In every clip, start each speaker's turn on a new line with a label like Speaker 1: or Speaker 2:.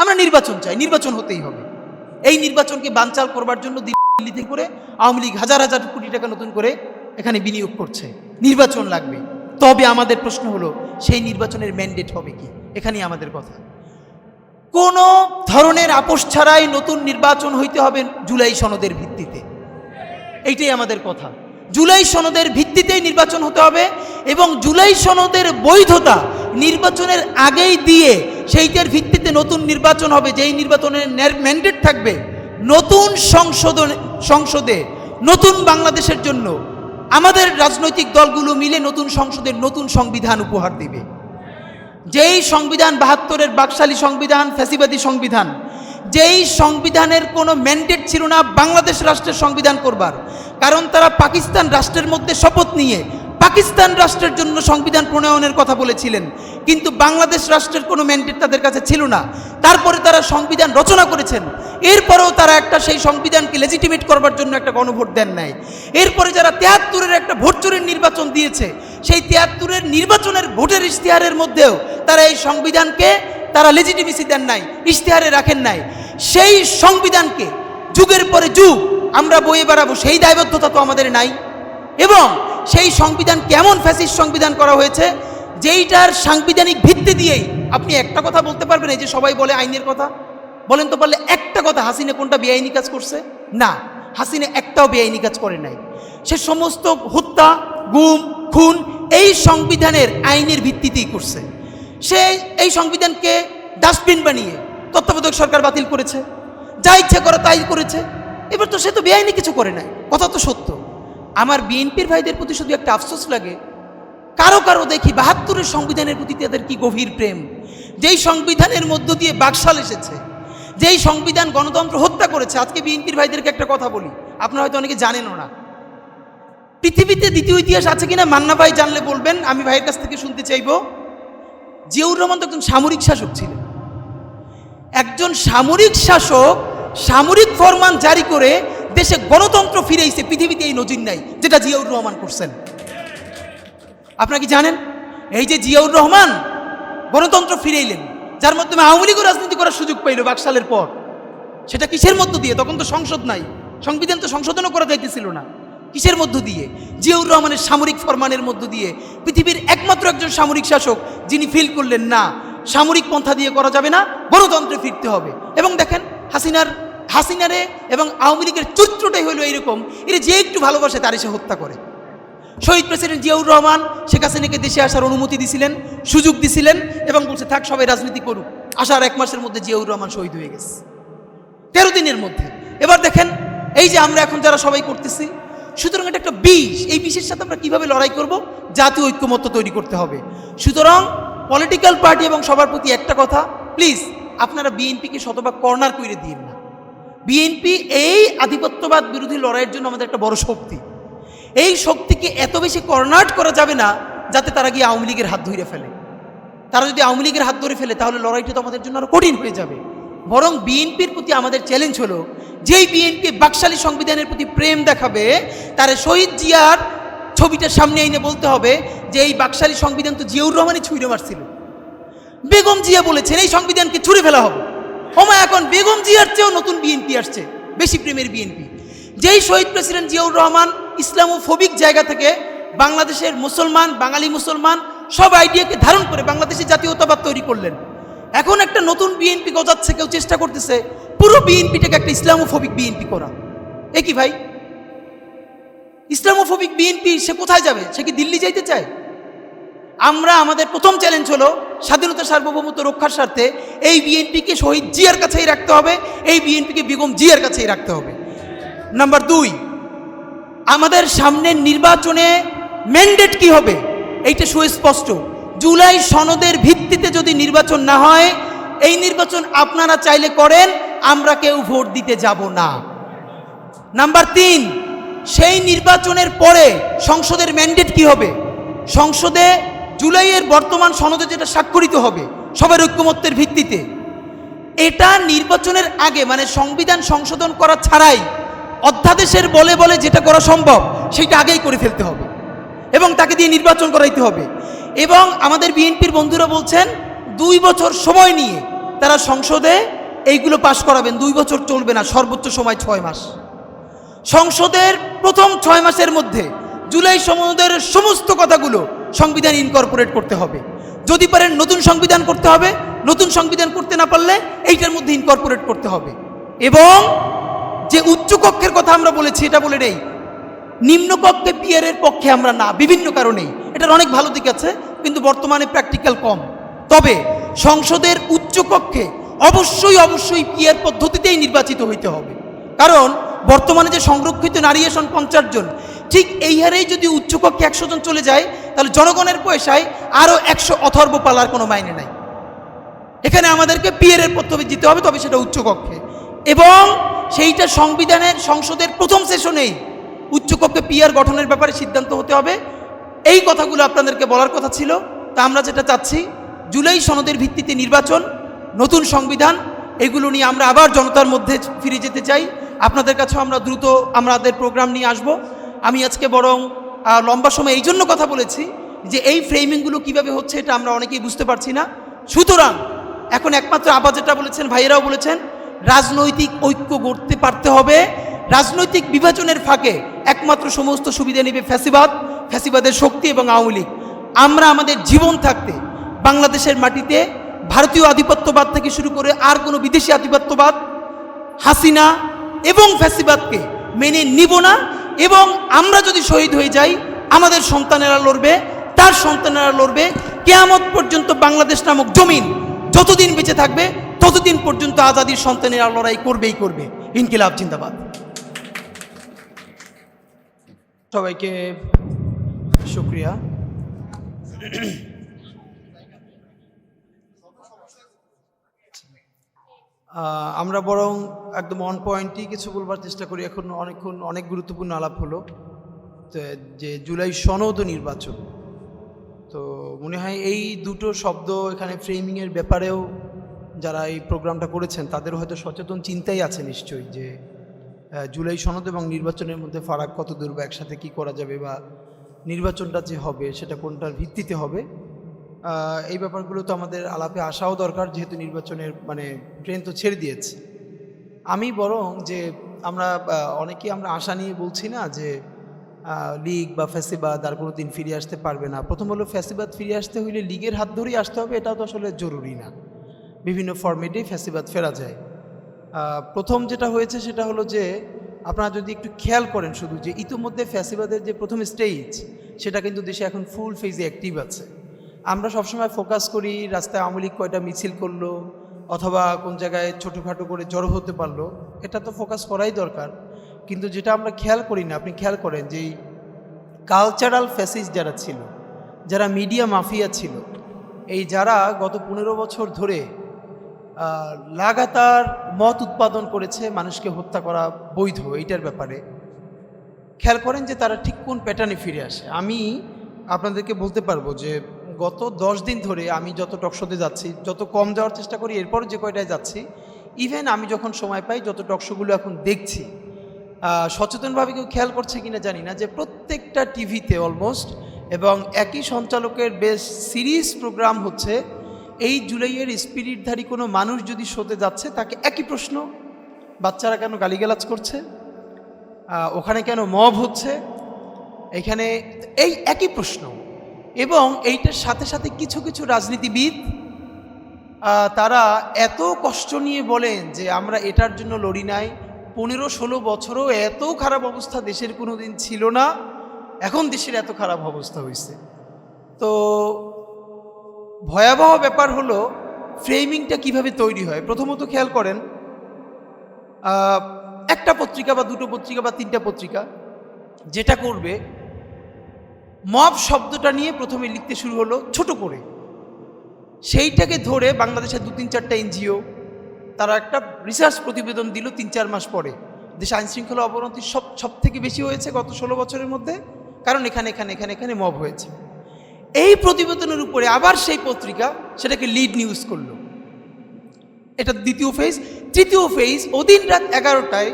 Speaker 1: আমরা নির্বাচন চাই, নির্বাচন হতেই হবে। এই নির্বাচনকে বানচাল করবার জন্য দিল্লিতে করে আওয়ামী লীগ হাজার হাজার কোটি টাকা নতুন করে এখানে বিনিয়োগ করছে। নির্বাচন লাগবে। তবে আমাদের প্রশ্ন হলো, সেই নির্বাচনের ম্যান্ডেট হবে কি? এখানেই আমাদের কথা। কোনো ধরনের আপোষ ছাড়াই নতুন নির্বাচন হইতে হবে জুলাই সনদের ভিত্তিতে? এইটাই আমাদের কথা। জুলাই সনদের ভিত্তিতেই নির্বাচন হতে হবে এবং জুলাই সনদের বৈধতা নির্বাচনের আগেই দিয়ে সেইটার ভিত্তিতে নতুন নির্বাচন হবে, যেই নির্বাচনের ম্যান্ডেট থাকবে নতুন সংশোধন সংসদে, নতুন বাংলাদেশের জন্য। আমাদের রাজনৈতিক দলগুলো মিলে নতুন সংসদের নতুন সংবিধান উপহার দিবে। যেই সংবিধান বাহাত্তরের বাকশালী সংবিধান, ফ্যাসিবাদী সংবিধান, যেই সংবিধানের কোনো ম্যান্ডেট ছিল না, বাংলাদেশ রাষ্ট্রের সংবিধান করবার। কারণ তারা পাকিস্তান রাষ্ট্রের মধ্যে শপথ নিয়ে পাকিস্তান রাষ্ট্রের জন্য সংবিধান প্রণয়নের কথা বলেছিলেন। কিন্তু বাংলাদেশ রাষ্ট্রের কোনো ম্যান্ডেট তাদের কাছে ছিল না। তারপরে তারা সংবিধান রচনা করেছেন। এরপরেও তারা একটা সেই সংবিধানকে লেজিটিমেট করবার জন্য একটা গণভোট দেন নাই। এরপরে যারা তেহাত্তরের একটা ভোট চুরির নির্বাচন দিয়েছে, সেই তেহাত্তরের নির্বাচনের ভোটের ইশতেহারের মধ্যেও তারা এই সংবিধানকে তারা লেজিটিমেসি দেন নাই, ইশতেহারে রাখেন নাই। সেই সংবিধানকে যুগের পরে যুগ আমরা বয়ে বেড়াবো, সেই দায়বদ্ধতা তো আমাদের নাই। এবং সেই সংবিধান কেমন ফ্যাসিস্ট সংবিধান করা হয়েছে, যেইটার সাংবিধানিক ভিত্তি দিয়েই আপনি একটা কথা বলতে পারবেন, এই যে সবাই বলে আইনের কথা। বলেন তো পারলে একটা কথা, হাসিনে কোনটা বেআইনি কাজ করছে? না, হাসিনে একটাও বেআইনি কাজ করে নাই। সে সমস্ত হত্যা, গুম, খুন এই সংবিধানের আইনের ভিত্তিতেই করছে। সে এই সংবিধানকে ডাস্টবিন বানিয়ে তত্ত্বাবধায়ক সরকার বাতিল করেছে। যা ইচ্ছে করে তাই করেছে। এবার তো সে তো বেআইনি কিছু করে নাই। কথা তো সত্য। আমার বিএনপির ভাইদের প্রতি শুধু একটা আফসোস লাগে। কারও কারও দেখি বাহাত্তরের সংবিধানের প্রতি তাদের কি গভীর প্রেম। যেই সংবিধানের মধ্য দিয়ে বাকশাল এসেছে, যেই সংবিধান গণতন্ত্র হত্যা করেছে, আজকে বিএনপির ভাইদেরকে একটা কথা বলি। আপনারা হয়তো অনেকে জানেনও না পৃথিবীতে দ্বিতীয় ইতিহাস আছে কিনা মান্না ভাই জানলে বলবেন, আমি ভাইয়ের কাছ থেকে শুনতে চাইব। জিয়াউর রহমান তো একজন সামরিক শাসক ছিলেন। একজন সামরিক শাসক সামরিক ফরমান জারি করে দেশে গণতন্ত্র ফিরেইছে, পৃথিবীতে এই নজির নাই, যেটা জিয়াউর রহমান করছেন। আপনারা কি জানেন? এই যে জিয়াউর রহমান গণতন্ত্র ফিরেইলেন, যার মাধ্যমে আওয়ামী লীগও রাজনীতি করার সুযোগ পাইল বাকশালের পর। সেটা কিসের মধ্য দিয়ে? তখন তো সংসদ নাই, সংবিধান তো সংশোধনও করা যাইতেছিল না। কিসের মধ্য দিয়ে? জিয়াউর রহমানের সামরিক ফরমানের মধ্য দিয়ে পৃথিবীর একমাত্র একজন সামরিক শাসক যিনি ফিল করলেন, না, সামরিক পন্থা দিয়ে করা যাবে না, গণতন্ত্রে ফিরতে হবে। এবং দেখেন হাসিনার, হাসিনারে এবং আওয়ামী লীগের চরিত্রটাই হলো এইরকম। এর যে একটু ভালোবাসে তার সে হত্যা করে। শহীদ প্রেসিডেন্ট জিয়াউর রহমান শেখ হাসিনাকে দেশে আসার অনুমতি দিছিলেন, সুযোগ দিছিলেন এবং বলছে, থাক, সবাই রাজনীতি করুক। আসার এক মাসের মধ্যে জিয়াউর রহমান শহীদ হয়ে গেছে। তেরো দিনের মধ্যে। এবার দেখেন, এই যে আমরা এখন যারা সবাই করতেছি, সুতরাং এটা একটা বিষ। এই বিষের সাথে আমরা কীভাবে লড়াই করব? জাতীয় ঐক্যমত্য তৈরি করতে হবে। সুতরাং পলিটিক্যাল পার্টি এবং সবার প্রতি একটা কথা প্লিজ আপনারা বিএনপিকে শতভাগ কর্নার করে দিন না। বিএনপি এই আধিপত্যবাদ বিরোধী লড়াইয়ের জন্য আমাদের একটা বড় শক্তি। এই শক্তিকে এত বেশি কর্নার্ট করা যাবে না যাতে তারা গিয়ে আওয়ামী লীগের হাত ধরে ফেলে। তারা যদি আওয়ামী লীগের হাত ধরে ফেলে, তাহলে লড়াইটা তো আমাদের জন্য আরও কঠিন হয়ে যাবে। বরং বিএনপির প্রতি আমাদের চ্যালেঞ্জ হলো, যেই বিএনপি বাকশালী সংবিধানের প্রতি প্রেম দেখাবে, তার শহীদ জিয়ার ছবিটা সামনে এনে বলতে হবে যে, এই বাকশালী সংবিধান তো জিয়াউর রহমানই ছুঁড়ে মারছিল। বেগম জিয়া বলেছেন, এই সংবিধানকে ছুড়ে ফেলা হবে। ওমা, এখন বেগম জিয়ার চেয়েও নতুন বিএনপি আসছে, বেশি প্রেমের বিএনপি। যেই শহীদ প্রেসিডেন্ট জিয়াউর রহমান ইসলামোফোবিক জায়গা থেকে বাংলাদেশের মুসলমান, বাঙালি মুসলমান সব আইডিয়াকে ধারণ করে বাংলাদেশের জাতীয়তাবাদ তৈরি করলেন। এখন একটা নতুন বিএনপি গজাচ্ছে, কেউ চেষ্টা করতেছে পুরো বিএনপিটাকে একটা ইসলামোফোবিক বিএনপি করা। এ কি ভাই? ইসলামোফোবিক বিএনপি সে কোথায় যাবে? সে কি দিল্লি যাইতে চায়? আমরা, আমাদের প্রথম চ্যালেঞ্জ হলো স্বাধীনতা সার্বভৌমত্ব রক্ষার স্বার্থে এই বিএনপিকে শহীদ জিয়ার কাছেই রাখতে হবে, এই বিএনপিকে বেগম জিয়ার কাছেই রাখতে হবে। নাম্বার দুই, আমাদের সামনের নির্বাচনে ম্যান্ডেট কি হবে? এইটা সুস্পষ্ট। জুলাই সনদের ভিত্তিতে যদি নির্বাচন না হয়, এই নির্বাচন আপনারা চাইলে করেন, আমরা কেউ ভোট দিতে যাব না। নাম্বার তিন, সেই নির্বাচনের পরে সংসদের ম্যান্ডেট কি হবে? সংসদে জুলাইয়ের বর্তমান সনদে যেটা স্বাক্ষরিত হবে, সবার ঐক্যমত্যের ভিত্তিতে, এটা নির্বাচনের আগে মানে সংবিধান সংশোধন করা ছাড়াই অধ্যাদেশের বলে বলে যেটা করা সম্ভব, সেটা আগেই করে ফেলতে হবে এবং তাকে দিয়ে নির্বাচন করাইতে হবে। এবং আমাদের বিএনপির বন্ধুরা বলছেন, দুই বছর সময় নিয়ে তারা সংসদে এইগুলো পাশ করাবেন, দুই বছর চলবে না, সর্বোচ্চ সময় ছয় মাস। সংসদের প্রথম ছয় মাসের মধ্যে জুলাই সনদের সমস্ত কথাগুলো সংবিধান ইনকর্পোরেট করতে হবে। যদি পারেন নতুন সংবিধান করতে হবে, নতুন সংবিধান করতে না পারলে এইটার মধ্যে ইনকর্পোরেট করতে হবে। এবং যে উচ্চকক্ষের কথা আমরা বলেছি, এটা বলে নেই। নিম্নকক্ষে পিয়ারের পক্ষে আমরা না, বিভিন্ন কারণেই। এটার অনেক ভালো দিক আছে, কিন্তু বর্তমানে প্র্যাকটিক্যাল কম। তবে সংসদের উচ্চকক্ষে অবশ্যই অবশ্যই পিয়ার পদ্ধতিতেই নির্বাচিত হইতে হবে। কারণ বর্তমানে যে সংরক্ষিত নারী আসন পঞ্চাশ জন, ঠিক এই হারেই যদি উচ্চকক্ষে একশো জন চলে যায় তাহলে জনগণের পয়সায় আরও একশো অথর্ব পালার কোনো মাইনে নাই। এখানে আমাদেরকে পিয়ারের পদ্ধতি দিতে হবে, তবে সেটা উচ্চকক্ষে। এবং সেইটা সংবিধানের, সংসদের প্রথম সেশনেই উচ্চকক্ষে পিয়ার গঠনের ব্যাপারে সিদ্ধান্ত হতে হবে। এই কথাগুলো আপনাদেরকে বলার কথা ছিল। তা আমরা যেটা চাচ্ছি, জুলাই সনদের ভিত্তিতে নির্বাচন, নতুন সংবিধান, এগুলো নিয়ে আমরা আবার জনতার মধ্যে ফিরে যেতে চাই। আপনাদের কাছেও আমরা দ্রুত আমাদের প্রোগ্রাম নিয়ে আসব। আমি আজকে বরং লম্বা সময় এই জন্য কথা বলেছি যে এই ফ্রেমিংগুলো কীভাবে হচ্ছে এটা আমরা অনেকেই বুঝতে পারছি না। সুতরাং এখন একমাত্র আবার যেটা বলেছেন, ভাইয়েরাও বলেছেন, রাজনৈতিক ঐক্য গড়তে পারতে হবে। রাজনৈতিক বিভাজনের ফাঁকে একমাত্র সমস্ত সুবিধা নেবে ফ্যাসিবাদ, ফ্যাসিবাদের শক্তি এবং আওয়ামী লীগ। আমরা আমাদের জীবন থাকতে বাংলাদেশের মাটিতে ভারতীয় আধিপত্যবাদ থেকে শুরু করে আর কোনো বিদেশি আধিপত্যবাদ, হাসিনা এবং ফ্যাসিবাদকে মেনে নিব না। এবং আমরা যদি শহীদ হয়ে যাই, আমাদের সন্তানেরা লড়বে, তার সন্তানেরা লড়বে। কেয়ামত পর্যন্ত বাংলাদেশ নামক জমিন যতদিন বেঁচে থাকবে, ততদিন পর্যন্ত আজাদির সন্তানেরা লড়াই করবেই করবে। ইনকিলাব, জিন্দাবাদ। সবাইকে শুক্রিয়া। আমরা বরং একদম অন পয়েন্টই কিছু বলবার চেষ্টা করি। এখন অনেকক্ষণ অনেক গুরুত্বপূর্ণ আলাপ হলো। যে জুলাই সনদ নির্বাচন। তো মনে হয় এই দুটো শব্দ এখানে ফ্রেমিংয়ের ব্যাপারেও যারা এই প্রোগ্রামটা করেছেন, তাদের হয়তো সচেতন চিন্তাই আছে নিশ্চয়ই যে জুলাই সনদ এবং নির্বাচনের মধ্যে ফারাক কত দূর বা একসাথে কী করা যাবে বা নির্বাচনটা যে হবে, সেটা কোনটার ভিত্তিতে হবে। এই ব্যাপারগুলো তো আমাদের আলাপে আসাও দরকার যেহেতু নির্বাচনের মানে ট্রেন তো ছেড়ে দিয়েছে। আমি বরং যে আমরা আহ, অনেকেই আমরা আশা নিয়ে বলছি না যে লিগ বা ফ্যাসিবাদ আর কোনো দিন ফিরে আসতে পারবে না। প্রথম হলো ফ্যাসিবাদ ফিরে আসতে হইলে লিগের হাত ধরেই আসতে হবে এটাও তো আসলে জরুরি না। বিভিন্ন ফর্মেটেই ফ্যাসিবাদ ফেরা যায়। প্রথম যেটা হয়েছে সেটা হলো যে আপনারা যদি একটু খেয়াল করেন শুধু যে ইতিমধ্যে ফ্যাসিবাদের যে প্রথম স্টেজ সেটা কিন্তু দেশে এখন ফুল ফেজে অ্যাক্টিভ আছে। আমরা সবসময় ফোকাস করি রাস্তায় আওয়ামী লীগ কয়টা মিছিল করল, অথবা কোন জায়গায় ছোটোখাটো করে জড়ো হতে পারল, এটা তো ফোকাস করাই দরকার। কিন্তু যেটা আমরা খেয়াল করি না, আপনি খেয়াল করেন যে কালচারাল ফ্যাসিস যারা ছিল, যারা মিডিয়া মাফিয়া ছিল, এই যারা গত পনেরো বছর ধরে লাগাতার মত উৎপাদন করেছে মানুষকে হত্যা করা বৈধ, এইটার ব্যাপারে। খেয়াল করেন যে তারা ঠিক কোন প্যাটার্নে ফিরে আসে। আমি আপনাদেরকে বলতে পারব যে গত দশ দিন ধরে আমি যত টকশোতে যাচ্ছি, যত কম যাওয়ার চেষ্টা করি, এরপর যে কয়টায় যাচ্ছি ইভেন আমি যখন সময় পাই, যত টকশোগুলো এখন দেখছি সচেতনভাবে কেউ খেয়াল করছে কিনা জানি না যে প্রত্যেকটা টিভিতে অলমোস্ট এবং একই সঞ্চালকের বেশ সিরিজ প্রোগ্রাম হচ্ছে, এই জুলাইয়ের স্পিরিটধারী কোনো মানুষ যদি শোতে যাচ্ছে, তাকে একই প্রশ্ন, বাচ্চারা কেন গালিগালাজ করছে? ওখানে কেন মব হচ্ছে? এখানে এই একই প্রশ্ন। এবং এইটার সাথে সাথে কিছু কিছু রাজনীতিবিদ তারা এত কষ্ট নিয়ে বলেন যে আমরা এটার জন্য লড়ি নাই। পনেরো ষোলো বছরও এত খারাপ অবস্থা দেশের কোনো দিন ছিল না। এখন দেশের এত খারাপ অবস্থা হয়েছে তো ভয়াবহ ব্যাপার হলো ফ্রেমিংটা কীভাবে তৈরি হয়? প্রথমত খেয়াল করেন একটা পত্রিকা বা দুটো পত্রিকা বা তিনটা পত্রিকা যেটা করবে মব শব্দটা নিয়ে প্রথমে লিখতে শুরু হলো ছোট করে। সেইটাকে ধরে বাংলাদেশের দু তিন চারটা এনজিও, তারা একটা রিসার্চ প্রতিবেদন দিল তিন চার মাস পরে। দেশে আইন শৃঙ্খলা অবনতি সব সব থেকে বেশি হয়েছে গত ষোলো বছরের মধ্যে, কারণ এখানে এখানে এখানে এখানে মব হয়েছে। এই প্রতিবেদনের উপরে আবার সেই পত্রিকা সেটাকে লিড নিউজ করল। এটা দ্বিতীয় ফেজ তৃতীয় ফেজ ওদিন রাত এগারোটায়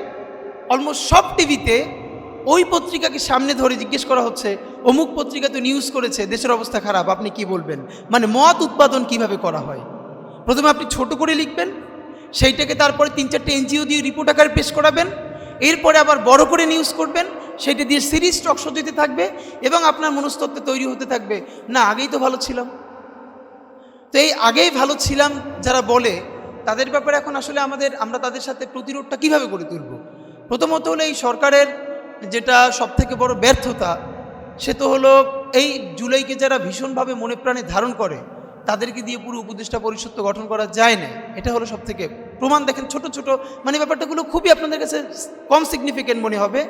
Speaker 1: অলমোস্ট সব টিভিতে ওই পত্রিকাকে সামনে ধরে জিজ্ঞেস করা হচ্ছে, অমুক পত্রিকা তো নিউজ করেছে, দেশের অবস্থা খারাপ, আপনি কি বলবেন? মানে মত উৎপাদন কীভাবে করা হয়? প্রথমে আপনি ছোট করে লিখবেন, সেইটাকে তারপরে তিন চারটে এনজিও দিয়ে রিপোর্ট আকারে পেশ করাবেন, এরপরে আবার বড় করে নিউজ করবেন, সেটা দিয়ে সিরিজ স্টক সজিতে থাকবে এবং আপনার মনস্তত্ত্বে তৈরি হতে থাকবে। না, আগেই তো ভালো ছিলাম। তো এই আগেই ভালো ছিলাম যারা বলে, তাদের ব্যাপারে এখন আসলে আমাদের, আমরা তাদের সাথে প্রতিরোধটা কীভাবে গড়ে তুলব? প্রথমত হলো এই সরকারের যেটা সবথেকে বড় ব্যর্থতা, সে তো হলো এই জুলাইকে যারা ভীষণভাবে মনে প্রাণে ধারণ করে, তাদেরকে দিয়ে পুরো উপদেষ্টা পরিষদ তো গঠন করা যায় না। এটা হলো সবথেকে প্রমাণ। দেখেন ছোট ছোট মানে ব্যাপারটাগুলো খুবই আপনাদের কাছে কম সিগনিফিকেন্ট মনে হবে।